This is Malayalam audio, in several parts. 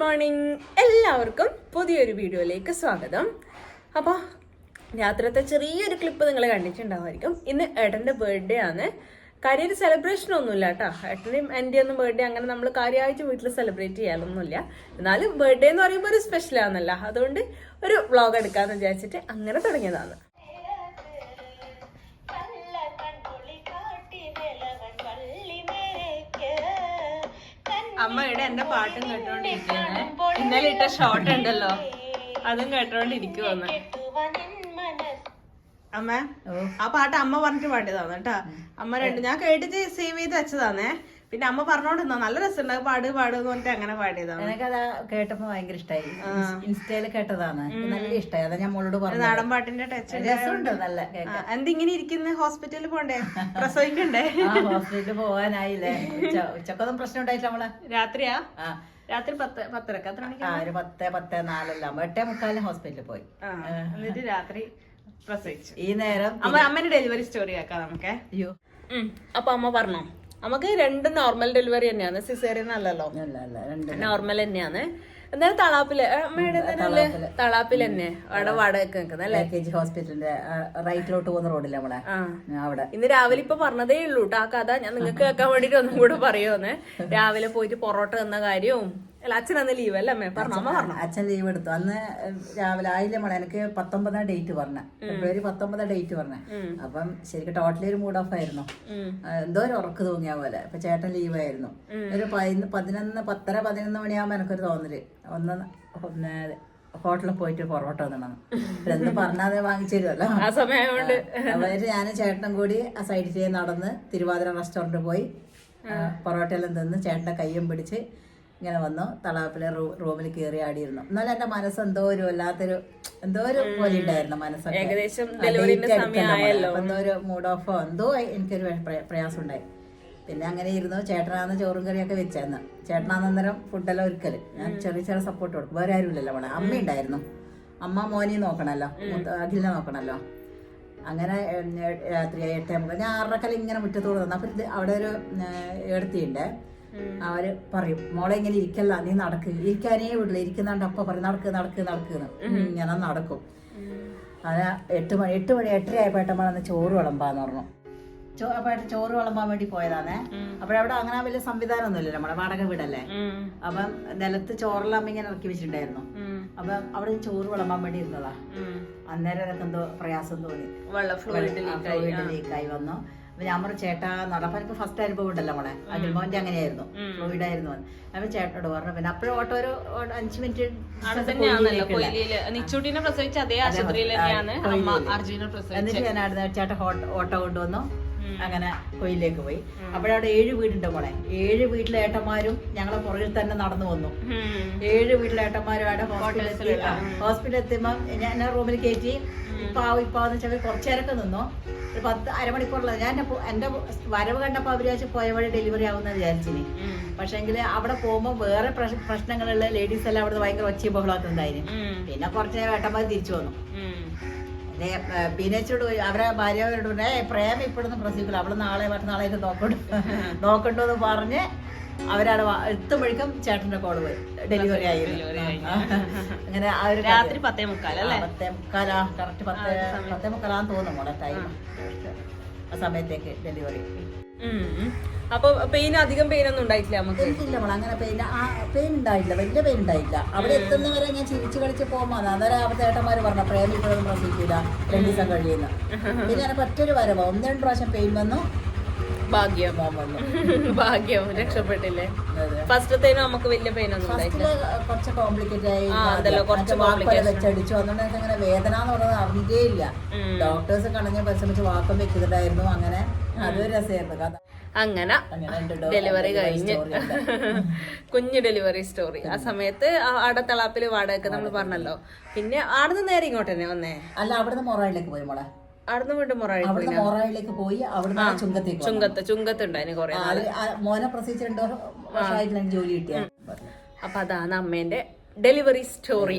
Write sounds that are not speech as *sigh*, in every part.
മോർണിംഗ്. എല്ലാവർക്കും പുതിയൊരു വീഡിയോയിലേക്ക് സ്വാഗതം. അപ്പോൾ രാത്രിത്തെ ചെറിയൊരു ക്ലിപ്പ് നിങ്ങൾ കണ്ടിട്ടുണ്ടാവുമായിരിക്കും. ഇന്ന് ഏട്ടന്റെ ബർത്ത്ഡേ ആണ്. കാര്യം സെലിബ്രേഷൻ ഒന്നുമില്ല കേട്ടോ. ഏട്ടന്റെയും എന്റെ ഒന്നും ബർത്ത്ഡേ അങ്ങനെ നമ്മൾ കാര്യമായിട്ട് വീട്ടിൽ സെലിബ്രേറ്റ് ചെയ്യാനൊന്നുമില്ല എന്നാലും ബർത്ത്ഡേ എന്ന് പറയുമ്പോൾ ഒരു സ്പെഷ്യൽ ആണല്ലോ. അതുകൊണ്ട് ഒരു വ്ളോഗ് എടുക്കാമെന്ന് വിചാരിച്ചിട്ട് അങ്ങനെ തുടങ്ങിയതാണ്. അമ്മ ഇവിടെ എന്റെ പാട്ടും കേട്ടോണ്ടിരിക്കുകയാണ്. ഇന്നലെ ഇട്ട ഷോർട്ട് ഉണ്ടല്ലോ. അതും കേട്ടോണ്ടിരിക്കുവന്ന് അമ്മ ആ പാട്ട് അമ്മ പറഞ്ഞിട്ട് പാടിയതാണ് കേട്ടാ. അമ്മ രണ്ട് ഞാൻ കേട്ടിട്ട് സേവ് ചെയ്ത് വെച്ചതാണേ. പിന്നെ അമ്മ പറഞ്ഞോണ്ടിരുന്നോ നല്ല രസമുണ്ട് പാട് പാട് എന്ന് പറഞ്ഞിട്ട് അങ്ങനെ പാടിയതാണ്. എനിക്കത് കേട്ടപ്പോ ഭയങ്കര ഇഷ്ടമായി ഇൻസ്റ്റയിൽ കേട്ടതാണ്. നല്ല ഇഷ്ടമായി അതാ ഞാൻ മോളോട് പറഞ്ഞു നാടൻ പാട്ടിന്റെ ടച്ച് രസമുണ്ട് നല്ല എന്തിങ്ങനെ ഇരിക്കുന്ന? ഹോസ്പിറ്റലിൽ പോണ്ടേ? പ്രസവിക്കണ്ടേ? ഹോസ്പിറ്റലിൽ പോവാനായില്ലേ? ഉച്ച ഉച്ചക്കൊന്നും പ്രശ്നം ഉണ്ടായിട്ടില്ല നമ്മളെ രാത്രിയാ? രാത്രി പത്ത് പത്തരക്ക് അത്ര ഒരു പത്ത് പത്ത് നാലെല്ലാം. എട്ടേ മുക്കാലിന് ഹോസ്പിറ്റലിൽ പോയി. എന്നിട്ട് രാത്രി പ്രസവിച്ചു. ഈ നേരം അമ്മ അമ്മേന്റെ ഡെലിവറി സ്റ്റോറി ആക്കാം നമുക്ക്. അയ്യോ. അപ്പൊ അമ്മ പറഞ്ഞോ? നമുക്ക് രണ്ട് നോർമൽ ഡെലിവറി തന്നെയാണ്. സിസേറിയൻ അല്ലല്ലോ. നോർമൽ തന്നെയാണ്. എന്തായാലും തളാപ്പിൽ അമ്മയുടെ തന്നെ തളാപ്പിൽ തന്നെ. അവിടെ വാടക നിൽക്കുന്ന അല്ലേ? കെ ജി ഹോസ്പിറ്റലിന്റെ റൈറ്റിലോട്ട് പോകുന്ന റോഡില്ല നമ്മളെ? അവിടെ. ഇന്ന് രാവിലെ ഇപ്പൊ പറഞ്ഞതേ ഉള്ളൂ കേട്ടോ ആ കഥ. ഞാൻ നിങ്ങൾക്ക് കേൾക്കാൻ വേണ്ടിട്ട് ഒന്നും കൂടെ പറയുമെന്ന് രാവിലെ പോയിട്ട് പൊറോട്ട തന്ന കാര്യവും അല്ല അച്ഛൻ അന്ന് ലീവ് അല്ലേ അമ്മേ? പറഞ്ഞു അമ്മ പറഞ്ഞു. അച്ഛൻ ലീവ് എടുത്തു. അന്ന് രാവിലെ ആയില്ലേ മോളെ? എനിക്ക് പത്തൊമ്പതാം ഡേറ്റ് പറഞ്ഞ. ഫെബ്രുവരി പത്തൊമ്പതാം ഡേറ്റ് പറഞ്ഞ. അപ്പം ശരിക്കും ടോട്ടലി ഒരു മൂഡ് ഓഫ് ആയിരുന്നു. എന്തോ ഒരു ഉറക്ക് തോന്നിയ പോലെ. അപ്പൊ ചേട്ടൻ ലീവായിരുന്നു ഒരു പതിനൊന്ന് പതിനൊന്ന് പത്തര പതിനൊന്ന് മണിയാകുമ്പോ എനിക്കൊരു തോന്നൽ. ഒന്ന് പിന്നെ ഹോട്ടലിൽ പോയിട്ട് പൊറോട്ട തന്നണം. എന്ത് പറഞ്ഞാതെ വാങ്ങിച്ചു തരുമല്ലോ ആ സമയമായോണ്ട് അവർ ഞാനും ചേട്ടനും കൂടി ആ സൈഡിൽ നടന്ന് തിരുവാതിര റെസ്റ്റോറന്റ് പോയി പൊറോട്ടയിൽ പൊറോട്ടയെല്ലാം തിന്ന് ചേട്ടന്റെ കയ്യും പിടിച്ച് ഇങ്ങനെ വന്നു. തളാപ്പിലെ റൂ റൂമിൽ കയറി ആടിയിരുന്നു. എന്നാലും എന്റെ മനസ്സ് എന്തോ ഒരു വല്ലാത്തൊരു എന്തോ ഒരു പോലെ ഉണ്ടായിരുന്നു മനസ്സൊക്കെ. എന്തോ ഒരു മൂഡ് ഓഫോ എന്തോ എനിക്കൊരു പ്രയ- പ്രയാസം ഉണ്ടായി പിന്നെ അങ്ങനെ ഇരുന്നു. ചേട്ടനാന്ന് ചോറും കറിയൊക്കെ വെച്ചായിരുന്നു ചേട്ടനാന്നേരം ഫുഡെല്ലാം ഒരുക്കൽ. ഞാൻ ചെറിയ ചെറിയ സപ്പോർട്ട് കൊടുക്കും. വേറെ ആരും ഇല്ലല്ലോ അവിടെ അമ്മ ഉണ്ടായിരുന്നു അമ്മ മോനെ നോക്കണല്ലോ. അഖിലിനെ നോക്കണല്ലോ. അങ്ങനെ രാത്രി എട്ടേ മുതൽ ഞാൻ ആറരക്കല ഇങ്ങനെ മുറ്റത്തോട് തന്നു അപ്പൊ ഇത് അവിടെ ഒരു എടുത്തിണ്ട് അവർ പറയും മോളെ ഇങ്ങനെ ഇരിക്കല്ല നീ നടക്ക്. ഇരിക്കാനേ വിടില്ല ഇരിക്കുന്നുണ്ട് അപ്പൊ പറയും നടക്ക് നടക്ക് നടക്കുന്നു ഇങ്ങനെ നടക്കും. അങ്ങനെ എട്ട് മണി എട്ട് മണി എട്ടര ആയപ്പോഴേട്ടമ്മ ചോറ് വിളമ്പാന്ന് പറഞ്ഞു. ചോ അപ്പോഴേട്ടൻ ചോറ് വിളമ്പാൻ വേണ്ടി പോയതാണേ അപ്പോഴവിടെ അങ്ങനെ വലിയ സംവിധാനം ഒന്നുമില്ല നമ്മുടെ വാടക വീടല്ലേ. അപ്പം നിലത്ത് ചോറെല്ലാം ഇങ്ങനെ ഇറക്കി വെച്ചിട്ടുണ്ടായിരുന്നു. അപ്പൊ അവിടെ ചോറ് വിളമ്പാൻ വേണ്ടി ഇരുന്നതാ. അന്നേരം അതൊക്കെ എന്തോ പ്രയാസം തോന്നി. ലീക്കായി വന്നു. അപ്പൊ ഞാൻ പറഞ്ഞു ചേട്ടാ നടപ്പം എനിക്ക് ഫസ്റ്റ് അനുഭവം ഉണ്ടല്ലോ മോളെ. അഖിൽമോന്റെ അങ്ങനെയായിരുന്നു. ഫ്ലൂയിഡ് ആയിരുന്നു. അപ്പൊ ചേട്ടനോട് പറഞ്ഞു പിന്നെ അപ്പോഴും ഓട്ടോ ഒരു അഞ്ച് മിനിറ്റ് എന്നിട്ട് ഞാൻ അവിടെ ചേട്ടൻ ഓട്ടോ കൊണ്ടുവന്നു. അങ്ങനെ കൊയിലേക്ക് പോയി. അപ്പോഴവിടെ ഏഴ് വീടുണ്ട് മോളെ. ഏഴ് വീട്ടിലെ ഏട്ടന്മാരും ഞങ്ങളെ പുറകിൽ തന്നെ നടന്നു വന്നു. ഏഴ് വീട്ടിലെ ഏട്ടന്മാരും അവിടെ ഹോസ്പിറ്റലിൽ ഹോസ്പിറ്റലിൽ എത്തുമ്പോൾ ഞാൻ എന്നെ റൂമിൽ കയറ്റി ഇപ്പാവും ഇപ്പാവെന്ന് വെച്ചാൽ കുറച്ചു നേരമൊക്കെ നിന്നോ? ഒരു പത്ത് അരമണിക്കൂറുള്ളത് ഞാൻ എന്റെ എന്റെ വരവ് കണ്ടപ്പോൾ അവർ വിചാരിച്ചു പോയ വഴി ഡെലിവറി ആവുമെന്ന് വിചാരിച്ചിനി. പക്ഷെങ്കിൽ അവിടെ പോകുമ്പോൾ വേറെ പ്രശ്നങ്ങളുള്ള ലേഡീസ് എല്ലാം അവിടെ ഭയങ്കര ഒച്ചയും ബഹളമൊക്കെ ഉണ്ടായിരുന്നു പിന്നെ കുറച്ച് വേട്ടന്മാർ തിരിച്ചു വന്നു. ബീനച്ചോട് അവരെ ഭാര്യവരോട് പ്രേമ ഇപ്പോഴൊന്നും പ്രസവിക്കില്ല അവൾ നാളെ മറ്റന്നാളായിട്ട് നോക്കണ്ടു *laughs* നോക്കണ്ടു എന്ന് പറഞ്ഞ് അവരവിടെ എത്തുമ്പോഴേക്കും ചേട്ടന്റെ കോൾ പോയി. ഡെലിവറി ആയി അങ്ങനെ രാത്രി പത്തേ പത്തേ മുക്കാലാ കറക്റ്റ് പത്ത് പത്തേ മുക്കാലാന്ന് തോന്നുന്നു മോളെ ടൈം ആ. സമയത്തേക്ക് ഡെലിവറി. അപ്പൊ പെയിൻ അധികം പെയിൻ ഒന്നും ഉണ്ടായിട്ടില്ല നമുക്ക്? എനിക്കില്ല നമ്മൾ അങ്ങനെ പെയിൻ ആ പെയിൻ ഉണ്ടായില്ല വലിയ പെയിൻ ഉണ്ടായില്ല അവിടെ എത്തുന്നവരെ ഞാൻ ചിരിച്ചു കളിച്ച് പോകുമ്പോൾ അന്നേരം അവിടെ ഏട്ടന്മാര് പറഞ്ഞു പ്രേമിക്കുന്നതും പ്രസവിക്കൂല രണ്ടു ദിവസം കഴിയുന്ന പിന്നെ എനിക്ക് ഒറ്റൊരു വരവോ ഒന്ന് രണ്ട് പ്രാവശ്യം പെയിൻ വന്നു ഭാഗ്യം മോൻ വന്നു *laughs* ഭാഗ്യം രക്ഷപ്പെട്ടില്ലേ. ഫസ്റ്റത്തേനും നമുക്ക് വലിയ പെയിൻ ഒന്നും കുറച്ച് കോംപ്ലിക്കേറ്റ് ആയി അതല്ലോ, കുറച്ച്. വെച്ചടിച്ചു. അതുകൊണ്ട് എനിക്ക് അങ്ങനെ വേദന എന്ന് പറയുന്നത് അറിഞ്ഞേ ഇല്ല ഡോക്ടേഴ്സ് കണഞ്ഞ പരിശ്രമിച്ച് വാക്കം വെക്കുന്നുണ്ടായിരുന്നു. അങ്ങനെ അതൊരു രസമായിരുന്നു. കഥ. അങ്ങനെ ഡെലിവറി കഴിഞ്ഞ്. കുഞ്ഞ് ഡെലിവറി സ്റ്റോറി ആ സമയത്ത് അവിടെ ആടെ തളാപ്പിൽ വാടകയൊക്കെ നമ്മൾ പറഞ്ഞല്ലോ. പിന്നെ ആടുന്ന് നേരെ ഇങ്ങോട്ട് തന്നെ വന്നേ? അല്ല അവിടുന്ന് മൊറായിലേക്ക് പോയി മോളെ. ആടുന്ന് വീണ്ടും അവിടുന്ന് മൊറായിലേക്ക് പോയി അവിടുന്ന് ചുങ്കത്തേക്ക് വന്നു. ചുങ്കത്ത് ചുങ്കത്ത് ഉണ്ടായിന് കൊറേ ആ, അത് ആ മോനെ പ്രസവിച്ച് രണ്ടു വർഷമായിട്ട് എനിക്ക് ജോലി കിട്ടിയ അപ്പൊ അതാണ് അമ്മേന്റെ ഡെലിവറി സ്റ്റോറി.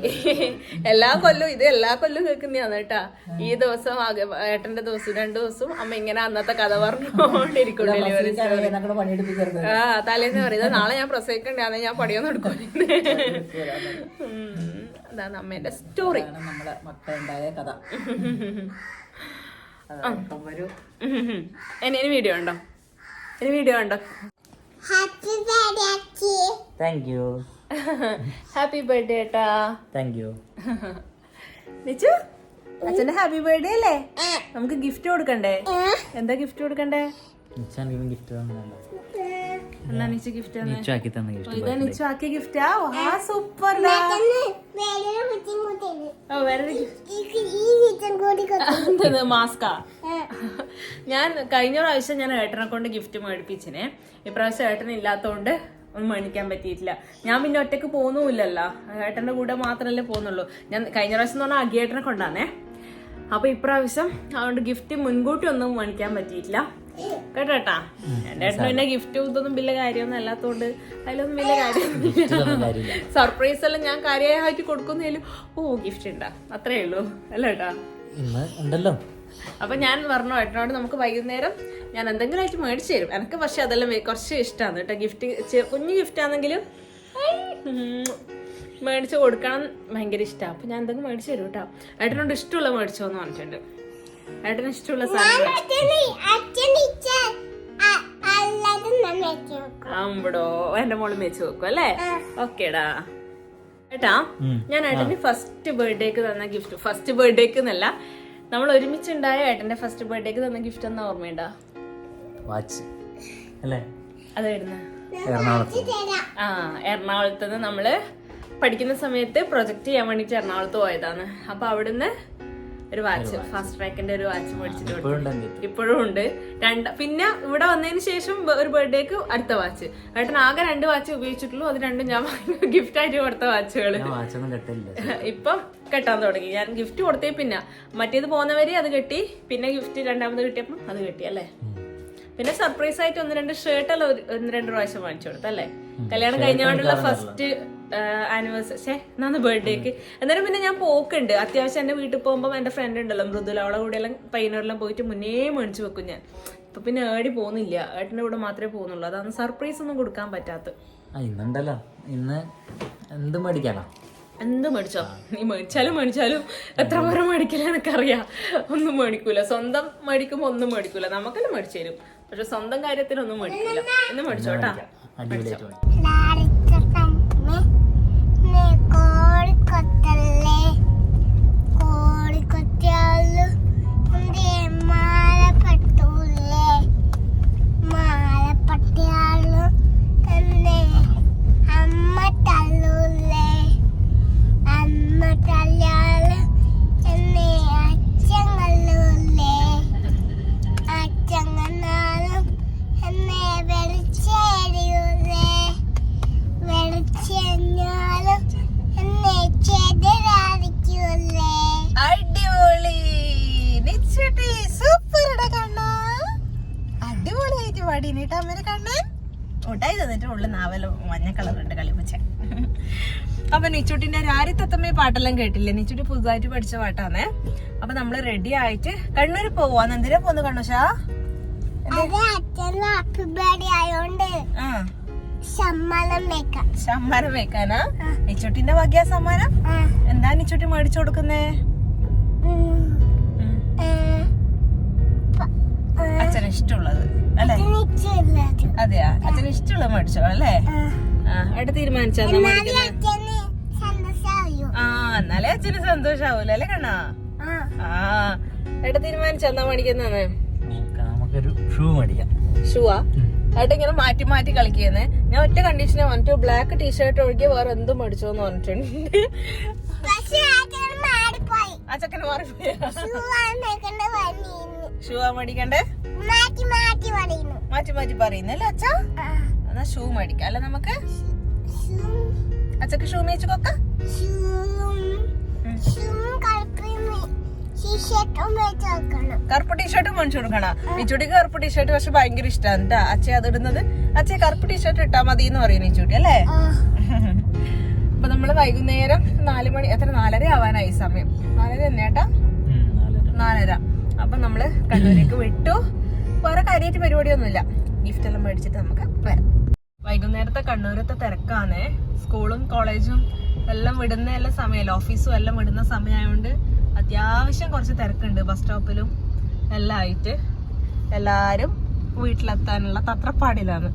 എല്ലാ കൊല്ലവും ഇത് എല്ലാ കൊല്ലവും കേൾക്കുന്നതാണ് കേട്ടാ. ഈ ദിവസം ആകെ ഏട്ടന്റെ ദിവസം രണ്ടു ദിവസം അമ്മ ഇങ്ങനെ അന്നത്തെ കഥ പറഞ്ഞുകൊണ്ടിരിക്കും ഡെലിവറി സ്റ്റോറി. പണിയെടുപ്പിക്കരുത്. ആ തലേന്ന് പറയുന്നത് നാളെ ഞാൻ പ്രസവിക്കണ്ടാന്ന് ഞാൻ പടിയൊന്നും എടുക്കും അതാണ് അമ്മേന്റെ സ്റ്റോറി. നമ്മളെ മക്കളുണ്ടായ കഥ. *laughs* ഇനി വീഡിയോ ഉണ്ടോ? ഇനി വീഡിയോ ഉണ്ടോ? താങ്ക് യു ഹാപ്പി ബർത്ത്ഡേ ഏട്ടാ താങ്ക് യു നിച്ചു അച്ഛന്റെ ഹാപ്പി ബർത്ത്ഡേ അല്ലേ? നമുക്ക് ഗിഫ്റ്റ് കൊടുക്കണ്ടേ? എന്താ ഗിഫ്റ്റ് കൊടുക്കണ്ടേ? ഗിഫ്റ്റ് തന്നല്ലോ നിച്ചു ഗിഫ്റ്റ് നിച്ചു ആക്കി തന്ന ഗിഫ്റ്റ് ഇതാ നിച്ചു ആക്കിയ ഗിഫ്റ്റാ വാ സൂപ്പർ മാസ്കാ? ഞാൻ കഴിഞ്ഞ പ്രാവശ്യം ഞാൻ ഏട്ടനെ കൊണ്ട് ഗിഫ്റ്റ് മേടിപ്പിച്ചിനെ. ഇപ്രാവശ്യം ഏട്ടൻ ഇല്ലാത്തോണ്ട് ഒന്നും മേടിക്കാൻ പറ്റിയിട്ടില്ല. ഞാൻ പിന്നെ ഒറ്റയ്ക്ക് പോകുന്നുമില്ലല്ലോ ഏട്ടന്റെ കൂടെ മാത്രമല്ലേ പോകുന്നുള്ളൂ ഞാൻ കഴിഞ്ഞ പ്രാവശ്യം എന്ന് പറഞ്ഞാൽ അഗിയേട്ടനെ കൊണ്ടാണേ അപ്പൊ ഇപ്രാവശ്യം അതുകൊണ്ട് ഗിഫ്റ്റ് മുൻകൂട്ടി ഒന്നും മേടിക്കാൻ പറ്റിയിട്ടില്ല. കേട്ടോട്ടാ എന്റെ ഏട്ടന് പിന്നെ ഗിഫ്റ്റ് ഇതൊന്നും വലിയ കാര്യമൊന്നും അല്ലാത്തോണ്ട് അതിലൊന്നും വലിയ കാര്യമൊന്നുമില്ല സർപ്രൈസ് എല്ലാം ഞാൻ കാര്യമായിട്ട് കൊടുക്കുന്നതിലും ഓ ഗിഫ്റ്റ് ഉണ്ടാ അത്രേ ഉള്ളൂ. അല്ലേട്ടാ ഉണ്ടല്ലോ. അപ്പൊ ഞാൻ പറഞ്ഞു ഏട്ടനോട് നമുക്ക് വൈകുന്നേരം ഞാൻ എന്തെങ്കിലും ആയിട്ട് മേടിച്ചു തരും. എനിക്ക് പക്ഷെ അതെല്ലാം കുറച്ച് ഇഷ്ടമാണ് കേട്ടോ. ഗിഫ്റ്റ് കുഞ്ഞു ഗിഫ്റ്റ് ആണെങ്കിലും മേടിച്ച് കൊടുക്കണം ഭയങ്കര ഇഷ്ടമാണ് അപ്പൊ ഞാൻ എന്തെങ്കിലും മേടിച്ചു തരും കേട്ടോ. ഏട്ടനോട് ഇഷ്ടമുള്ള മേടിച്ചോ എന്ന് പറഞ്ഞിട്ടുണ്ട്. ഏട്ടന് ഇഷ്ടമുള്ള സാധനം? ആമ്പടോ എന്റെ മോൾ മേച്ച് വെക്കും അല്ലേ? ഓക്കേടാ. ഏട്ടാ ഞാൻ ഏട്ടന് ഫസ്റ്റ് ബർത്ത്ഡേക്ക് തന്ന ഗിഫ്റ്റ് ഫസ്റ്റ് ബർത്ത്ഡേക്ക് എന്നല്ല നമ്മൾ ഒരുമിച്ചുണ്ടായ ഏട്ടന്റെ ഫസ്റ്റ് ബർത്ത്ഡേക്ക് തന്ന ഗിഫ്റ്റ് എന്നാ ഓർമ്മയുണ്ടാ? വാച്ച്. അല്ലേ? അതായിരുന്നു. ആ എറണാകുളത്ത് നിന്ന് നമ്മൾ പഠിക്കുന്ന സമയത്ത് പ്രൊജക്ട് ചെയ്യാൻ വേണ്ടിട്ട് എറണാകുളത്ത് പോയതാണ്. അപ്പൊ അവിടുന്ന് ഒരു വാച്ച് ഫാസ്റ്റ് ട്രാക്കിന്റെ ഒരു വാച്ച് മേടിച്ചിട്ട് കൊടുത്തു. ഇപ്പോഴും ഉണ്ട് രണ്ട് പിന്നെ ഇവിടെ വന്നതിന് ശേഷം ഒരു ബർത്ത്ഡേക്ക് അടുത്ത വാച്ച്. ഏട്ടൻ ആകെ രണ്ട് വാച്ച് ഉപയോഗിച്ചിട്ടുള്ളൂ. അത് രണ്ടും ഞാൻ ഗിഫ്റ്റ് *laughs* ആയിട്ട് കൊടുത്ത കെട്ടില്ല. *laughs* ഇപ്പം കെട്ടാൻ തുടങ്ങി. ഞാൻ ഗിഫ്റ്റ് കൊടുത്തേ പിന്നെ. മറ്റേത് പോകുന്നവരെ അത് കെട്ടി പിന്നെ ഗിഫ്റ്റ് രണ്ടാമത് കിട്ടിയപ്പം അത് കെട്ടി അല്ലേ? പിന്നെ സർപ്രൈസ് ആയിട്ട് ഒന്ന് രണ്ട് ഷർട്ടെല്ലാം ഒന്ന് രണ്ട് പ്രാവശ്യം വാങ്ങിച്ചു കൊടുത്തല്ലേ? കല്യാണം കഴിഞ്ഞോണ്ടുള്ള ഫസ്റ്റ് ആനിവേഴ്സറി എന്നാന്ന് ബർത്ത്ഡേക്ക് എന്നാലും പിന്നെ ഞാൻ പോക്കുണ്ട്. അത്യാവശ്യം എന്റെ വീട്ടിൽ പോകുമ്പോൾ എന്റെ ഫ്രണ്ട് ഉണ്ടല്ലോ മൃദുല. അവളെ കൂടെ എല്ലാം പയ്യനൂരെല്ലാം പോയിട്ട് മുന്നേ മേടിച്ചു വെക്കും ഞാൻ. അപ്പൊ പിന്നെ ഏടി പോകുന്നില്ല. ഏട്ടന്റെ കൂടെ മാത്രമേ പോകുന്നുള്ളൂ. അതാണ് സർപ്രൈസ് ഒന്നും കൊടുക്കാൻ പറ്റാത്ത ഇന്നുണ്ടല്ലോ ഇന്ന് എന്ത് മേടിക്കാനാ? എന്ത് മേടിച്ചോ? നീ മേടിച്ചാലും മേടിച്ചാലും എത്ര പേരെ മേടിക്കില്ല എനിക്കറിയാം. ഒന്നും മേടിക്കൂല. സ്വന്തം മേടിക്കുമ്പോ ഒന്നും മേടിക്കൂല. നമുക്കെല്ലാം മേടിച്ചു തരും. പക്ഷെ സ്വന്തം കാര്യത്തിനൊന്നും മേടിക്കൂല. എന്ന് മേടിച്ചോട്ടാ അടിപൊളിയായിട്ട് നീട്ടാ അമ്മേനെ കണ്ണൻ ഉണ്ടായി തന്നിട്ട് ഉള്ളിൽ നാവല മഞ്ഞ കളറുണ്ട് കളിപ്പച്ച അപ്പൊ നിച്ചുട്ടിന്റെ രാരിത്തത്തമ്മ പാട്ടെല്ലാം കേട്ടില്ലേ? നിച്ചുട്ടി പുതുതായിട്ട് പഠിച്ച പാട്ടാണേ അപ്പൊ നമ്മൾ റെഡി ആയിട്ട് കണ്ണൂര് പോവാ എന്തിനാ പോന്ന് കണ്ണുഷാ? സമ്മാനം വെക്കാം സമ്മാനം വെക്കാനാ നിച്ചുട്ടിന്റെ ഭാഗ്യ സമ്മാനം? എന്താ നിച്ചുട്ടി മേടിച്ചു കൊടുക്കുന്നേ? അച്ഛന് ഇഷ്ടമുള്ളത് അല്ലേ. അതെയാ? അച്ഛന് ഇഷ്ടമുള്ളത് മേടിച്ചോ അല്ലേ? അവിടെ തീരുമാനിച്ചാ? ആ എന്നാലേ അച്ഛന് സന്തോഷാവൂല അല്ലേ കണ്ണാ? ആ. എവിടെ തീരുമാനിച്ചാ? എന്നാ മേടിക്കുന്നാണ് നമുക്കൊരു ഷൂ മേടിക്കാം. ഷൂവാ? ഏട്ടാ ഇങ്ങനെ മാറ്റി മാറ്റി കളിക്കുന്നേ. ഞാൻ ഒറ്റ കണ്ടീഷനെ വന്നിട്ട് ബ്ലാക്ക് ടീഷർട്ട് ഒഴികെ വേറെ എന്തും മേടിച്ചോന്ന് പറഞ്ഞിട്ടുണ്ട്. ആ ചക്കന് മാറി ഷൂ ആ മേടിക്കണ്ടേ? മാറ്റി മാറ്റി പറയുന്നു മാറ്റി മാറ്റി പറയുന്നല്ലേ അച്ഛാ? എന്നാ ഷൂ മേടിക്കാം. അല്ല നമുക്ക്? അച്ഛക്ക് ഷൂ. മേടിച്ചു കൊക്ക കറുപ്പ് ടീഷർട്ട് മേടിച്ചു കൊടുക്കണം. നിച്ചൂട്ടിക്ക് കറുപ്പ് ടീഷർട്ട് പക്ഷെ ഭയങ്കര ഇഷ്ടമാണ് കേട്ടാ അച്ഛ അത് ഇടുന്നത്. അച്ഛ കറുപ്പ് ടീഷർട്ട് ഇട്ടാ മതി എന്ന് പറയും നിച്ചൂട്ടി അല്ലേ? *laughs* അപ്പൊ നമ്മൾ വൈകുന്നേരം നാല് മണി എത്ര? നാലര ആവാനായി സമയം. നാലര നാലര. നാലര. അപ്പൊ നമ്മൾ കണ്ണൂരേക്ക് വിട്ടു. വേറെ കാര്യമായിട്ട് പരിപാടിയൊന്നുമില്ല. ഗിഫ്റ്റ് എല്ലാം മേടിച്ചിട്ട് നമുക്ക് വരാം. വൈകുന്നേരത്തെ കണ്ണൂരത്തെ തിരക്കാണ്. സ്കൂളും കോളേജും എല്ലാം വിടുന്ന എല്ലാം സമയമല്ല? ഓഫീസും എല്ലാം വിടുന്ന സമയമായതുകൊണ്ട് അത്യാവശ്യം കുറച്ച് തിരക്കുണ്ട്. ബസ് സ്റ്റോപ്പിലും എല്ലാം ആയിട്ട് എല്ലാവരും വീട്ടിലെത്താനുള്ള തത്രപ്പാടിലാണ്.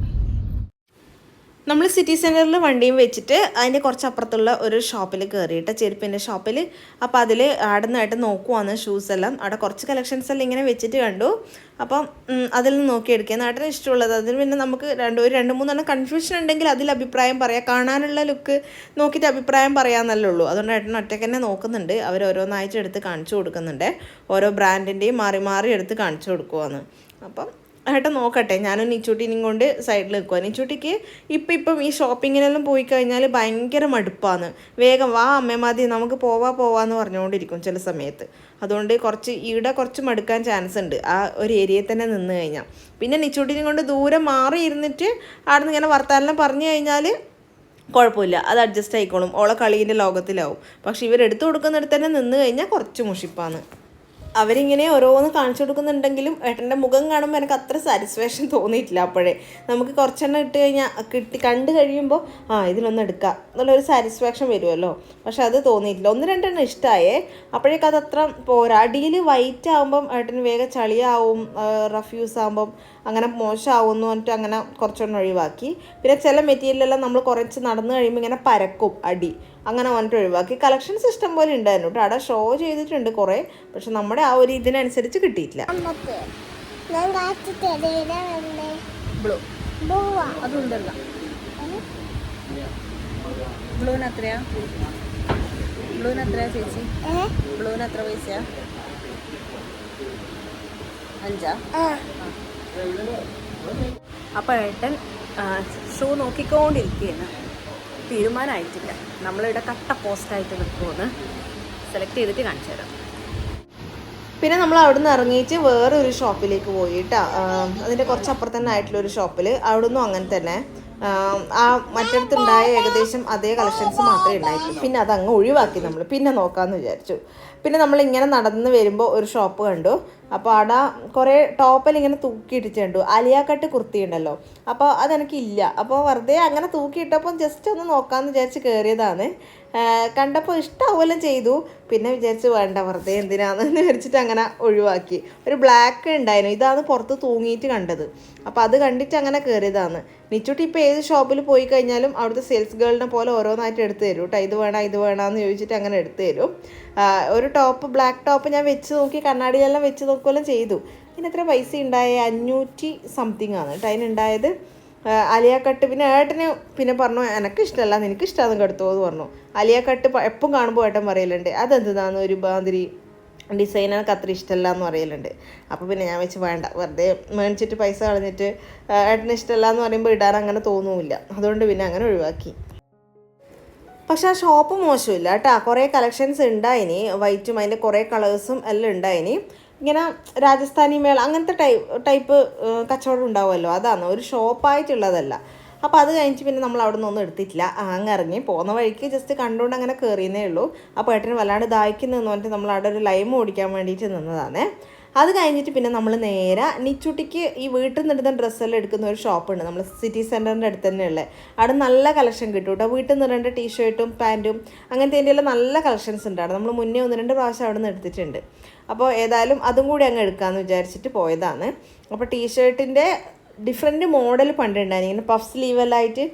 നമ്മൾ സിറ്റി സെന്ററിൽ വണ്ടിയും വെച്ചിട്ട് അതിന്റെ കുറച്ച് അപ്പുറത്തുള്ള ഒരു ഷോപ്പിൽ കയറിയിട്ട് ചെരുപ്പിന്റെ ഷോപ്പിൽ അപ്പോൾ അതിൽ ആടുന്നതായിട്ട് നോക്കുവാണ് ഷൂസ് എല്ലാം. അവിടെ കുറച്ച് കളക്ഷൻസ് എല്ലാം ഇങ്ങനെ വെച്ചിട്ട് കണ്ടു. അപ്പം അതിൽ നിന്ന് നോക്കിയെടുക്കുക നാട്ടിന് ഇഷ്ടമുള്ളത്? അതിന് പിന്നെ നമുക്ക് രണ്ട് ഒരു രണ്ട് മൂന്നെണ്ണം കൺഫ്യൂഷൻ ഉണ്ടെങ്കിൽ അതിൽ അഭിപ്രായം പറയാം. കാണാനുള്ള ലുക്ക് നോക്കിയിട്ട് അഭിപ്രായം പറയാമെന്നല്ലേ ഉള്ളൂ. അതുകൊണ്ട് ഏട്ടൻ ഒറ്റയ്ക്ക് തന്നെ നോക്കുന്നുണ്ട്. അവർ ഓരോന്നായിട്ട് എടുത്ത് കാണിച്ചു കൊടുക്കുന്നുണ്ട്. ഓരോ ബ്രാൻഡിന്റെയും മാറി മാറി എടുത്ത് കാണിച്ചു കൊടുക്കുവാണ്. അപ്പം ഏട്ടൻ നോക്കട്ടെ ഞാനും നിച്ചൂട്ടിനെയും കൊണ്ട് സൈഡിൽ നിൽക്കുക നിച്ചൂട്ടിക്ക് ഇപ്പം ഇപ്പം ഈ ഷോപ്പിങ്ങിനെല്ലാം പോയി കഴിഞ്ഞാൽ ഭയങ്കര മടുപ്പാണ് വേഗം വാ അമ്മ മതി നമുക്ക് പോവാ പോവാന്ന് പറഞ്ഞുകൊണ്ടിരിക്കും ചില സമയത്ത്. അതുകൊണ്ട് കുറച്ച് ഇവിടെ കുറച്ച് മടുക്കാൻ ചാൻസ് ഉണ്ട്. ആ ഒരു ഏരിയയിൽ തന്നെ നിന്ന് കഴിഞ്ഞാൽ പിന്നെ നിച്ചൂട്ടിനെയും കൊണ്ട് ദൂരെ മാറി ഇരുന്നിട്ട് അവിടെ നിന്ന് ഇങ്ങനെ വർത്താനം പറഞ്ഞു കഴിഞ്ഞാൽ കുഴപ്പമില്ല. അത് അഡ്ജസ്റ്റ് ആയിക്കോളും. ഓളെ കളീന്റെ ലോകത്തിലാവും. പക്ഷെ ഇവരെടുത്തു കൊടുക്കുന്നിടത്ത് തന്നെ നിന്ന് കഴിഞ്ഞാൽ കുറച്ച് മുഷിപ്പാണ് അവരിങ്ങനെ ഓരോന്ന് കാണിച്ചു കൊടുക്കുന്നുണ്ടെങ്കിലും ഏട്ടന്റെ മുഖം കാണുമ്പോൾ എനിക്ക് അത്ര സാറ്റിസ്ഫാക്ഷൻ തോന്നിയിട്ടില്ല അപ്പോഴേ. നമുക്ക് കുറച്ചെണ്ണം ഇട്ട് കഴിഞ്ഞാൽ കിട്ടി കണ്ടു കഴിയുമ്പോൾ ആ ഇതിലൊന്ന് എടുക്കാം. എന്നുള്ളൊരു സാറ്റിസ്ഫാക്ഷൻ വരുമല്ലോ പക്ഷെ അത് തോന്നിയിട്ടില്ല. ഒന്ന് രണ്ടെണ്ണം ഇഷ്ടമായേ അപ്പോഴേക്കും അത് അത്ര പോരാ. അടിയിൽ വൈറ്റ് ആകുമ്പം ഏട്ടന് വേഗം ചളിയാവും റഫ്യൂസ് ആകുമ്പം അങ്ങനെ മോശമാവുമെന്ന് പറഞ്ഞിട്ട് അങ്ങനെ കുറച്ചൊന്നും ഒഴിവാക്കി. പിന്നെ ചില മെറ്റീരിയലെല്ലാം നമ്മൾ കുറച്ച് നടന്നു കഴിയുമ്പോൾ ഇങ്ങനെ പരക്കും അടി. അങ്ങനെ വന്നിട്ട് ഒഴിവാക്കി. കളക്ഷൻ സിസ്റ്റം പോലെ ഉണ്ടായിരുന്നു കേട്ടോ. അവിടെ ഷോ ചെയ്തിട്ടുണ്ട് കുറേ പക്ഷെ നമ്മുടെ ആ ഒരു ഇതിനനുസരിച്ച് കിട്ടിയിട്ടില്ല. ബ്ലൂ പോവാ അതുണ്ടല്ല ബ്ലൂവിന് എത്രയാ ബ്ലൂവിന് എത്രയാ ചേച്ചി? ബ്ലൂന് ബ്ലൂവിന് എത്ര പൈസയാ? അഞ്ചാ? ആ. അപ്പോൾ ഏട്ടൻ ഷൂ നോക്കിക്കൊണ്ടിരിക്കുകയാണ്. തീരുമാനമായിട്ടില്ല. നമ്മളിവിടെ കട്ട പോസ്റ്റായിട്ട് നിൽക്കുമെന്ന് സെലക്ട് ചെയ്തിട്ട് കാണിച്ചു തരാം. പിന്നെ നമ്മൾ അവിടെ നിന്ന് ഇറങ്ങിയിട്ട് വേറൊരു ഷോപ്പിലേക്ക് പോയിട്ടാ അതിന്റെ കുറച്ച് അപ്പുറത്തന്നെ ആയിട്ടുള്ള ഒരു ഷോപ്പിൽ അവിടെ നിന്നും അങ്ങനെ തന്നെ. ആ, മറ്റടുത്തുണ്ടായ ഏകദേശം അതേ കളക്ഷൻസ് മാത്രമേ ഉണ്ടായിട്ടുള്ളൂ. പിന്നെ അത് അങ്ങ് ഒഴിവാക്കി നമ്മൾ പിന്നെ നോക്കാമെന്ന് വിചാരിച്ചു. പിന്നെ നമ്മൾ ഇങ്ങനെ നടന്ന് വരുമ്പോൾ ഒരു ഷോപ്പ് കണ്ടു. അപ്പോൾ അവിടെ കുറേ ടോപ്പിൽ ഇങ്ങനെ തൂക്കിയിട്ടിട്ട് കണ്ടു. അലിയാക്കട്ട് കുർത്തി ഉണ്ടല്ലോ. അപ്പോൾ അതെനിക്കില്ല. അപ്പോൾ വെറുതെ അങ്ങനെ തൂക്കിയിട്ടപ്പം ജസ്റ്റ് ഒന്ന് നോക്കാമെന്ന് വിചാരിച്ച് കയറിയതാണ് കണ്ടപ്പോൾ ഇഷ്ടമാവുമല്ലോ ചെയ്തു. പിന്നെ വിചാരിച്ചു വേണ്ട വെറുതെ എന്തിനാണെന്ന് വിചാരിച്ചിട്ട് അങ്ങനെ ഒഴിവാക്കി. ഒരു ബ്ലാക്ക് ഉണ്ടായിരുന്നു. ഇതാണ് പുറത്ത് തൂങ്ങിയിട്ട് കണ്ടത്. അപ്പോൾ അത് കണ്ടിട്ട് അങ്ങനെ കയറിയതാണ് നിച്ചുട്ടി ഇപ്പോൾ ഏത് ഷോപ്പിൽ പോയി കഴിഞ്ഞാലും അവിടുത്തെ സെയിൽസ് ഗേളിനെ പോലെ ഓരോന്നായിട്ട് എടുത്തു തരും കേട്ടോ ഇത് വേണം ഇത് വേണമെന്ന് ചോദിച്ചിട്ട് അങ്ങനെ എടുത്തു തരും. ഒരു ടോപ്പ് ബ്ലാക്ക് ടോപ്പ് ഞാൻ വെച്ച് നോക്കി കണ്ണാടിയെല്ലാം വെച്ച് നോക്കുകയെല്ലാം ചെയ്തു. ഇതിന് എത്ര പൈസ ഉണ്ടായ? അഞ്ഞൂറ്റി സംതിങ് ആണ് കേട്ടോ അതിനുണ്ടായത്. അലിയ കട്ട് പിന്നെ ഏട്ടന് പിന്നെ പറഞ്ഞു എനക്ക് ഇഷ്ടമല്ല നിനക്ക് ഇഷ്ടമാണെന്ന് കെടുത്തോ എന്ന് പറഞ്ഞു. അലിയ കട്ട് എപ്പം കാണുമ്പോൾ ഏട്ടൻ പറയലുണ്ട് അതെന്താന്ന് ഒരു മാതിരി ഡിസൈൻ എനിക്ക് അത്ര ഇഷ്ടമല്ല എന്ന് പറയലുണ്ട്. അപ്പോൾ പിന്നെ ഞാൻ വെച്ച് വേണ്ട വെറുതെ മേടിച്ചിട്ട് പൈസ കളഞ്ഞിട്ട് ഏട്ടന് ഇഷ്ടമല്ല എന്ന് പറയുമ്പോൾ ഇടാൻ അങ്ങനെ തോന്നുമില്ല അതുകൊണ്ട് പിന്നെ അങ്ങനെ ഒഴിവാക്കി. പക്ഷെ ആ ഷോപ്പ് മോശമില്ല കേട്ടോ. കുറേ കളക്ഷൻസ് ഉണ്ടായിനി. വൈറ്റും അതിന്റെ കുറേ കളേഴ്സും എല്ലാം ഉണ്ടായിനി. ഇങ്ങനെ രാജസ്ഥാനി മേള അങ്ങനത്തെ ടൈപ്പ് ടൈപ്പ് കച്ചവടം ഉണ്ടാവുമല്ലോ. അതാണ്. ഒരു ഷോപ്പായിട്ടുള്ളതല്ല അപ്പോൾ അത് കഴിഞ്ഞിട്ട് പിന്നെ നമ്മൾ അവിടെ നിന്നൊന്നും എടുത്തിട്ടില്ല. അങ്ങ് ഇറങ്ങി. പോകുന്ന വഴിക്ക് ജസ്റ്റ് കണ്ടുകൊണ്ട് അങ്ങനെ കയറിയെന്നേ ഉള്ളൂ. അപ്പോൾ ഏട്ടന് വല്ലാണ്ട് ദാഹിക്കുന്നു പറഞ്ഞിട്ട് നമ്മൾ അവിടെ ഒരു ലൈം ഓടിക്കാൻ വേണ്ടിയിട്ട് നിന്നതാണേ. അത് കഴിഞ്ഞിട്ട് പിന്നെ നമ്മൾ നേരെ നിച്ചുട്ടിക്ക് ഈ വീട്ടിൽ നിന്ന് ഇടുന്ന ഡ്രസ്സെല്ലാം എടുക്കുന്ന ഒരു ഷോപ്പുണ്ട് നമ്മൾ സിറ്റി സെന്ററിന്റെ അടുത്ത് തന്നെ ഉള്ളത് അവിടെ നല്ല കളക്ഷൻ കിട്ടും കേട്ടോ. വീട്ടിൽ നിന്ന് രണ്ട് ടീഷർട്ടും പാന്റും അങ്ങനത്തെ എല്ലാം നല്ല കളക്ഷൻസ് ഉണ്ട് അവിടെ നമ്മൾ മുന്നേ ഒന്ന് രണ്ട് പ്രാവശ്യം അവിടെ നിന്ന് എടുത്തിട്ടുണ്ട്. അപ്പോൾ ഏതായാലും അതും കൂടി അങ്ങ് എടുക്കാമെന്ന് വിചാരിച്ചിട്ട് പോയതാണ്. അപ്പോൾ ടീഷർട്ടിന്റെ ഡിഫറെന്റ് മോഡൽ പണ്ടുണ്ടായിരുന്നു. ഇങ്ങനെ പഫ് സ്ലീവെല്ലായിട്ട്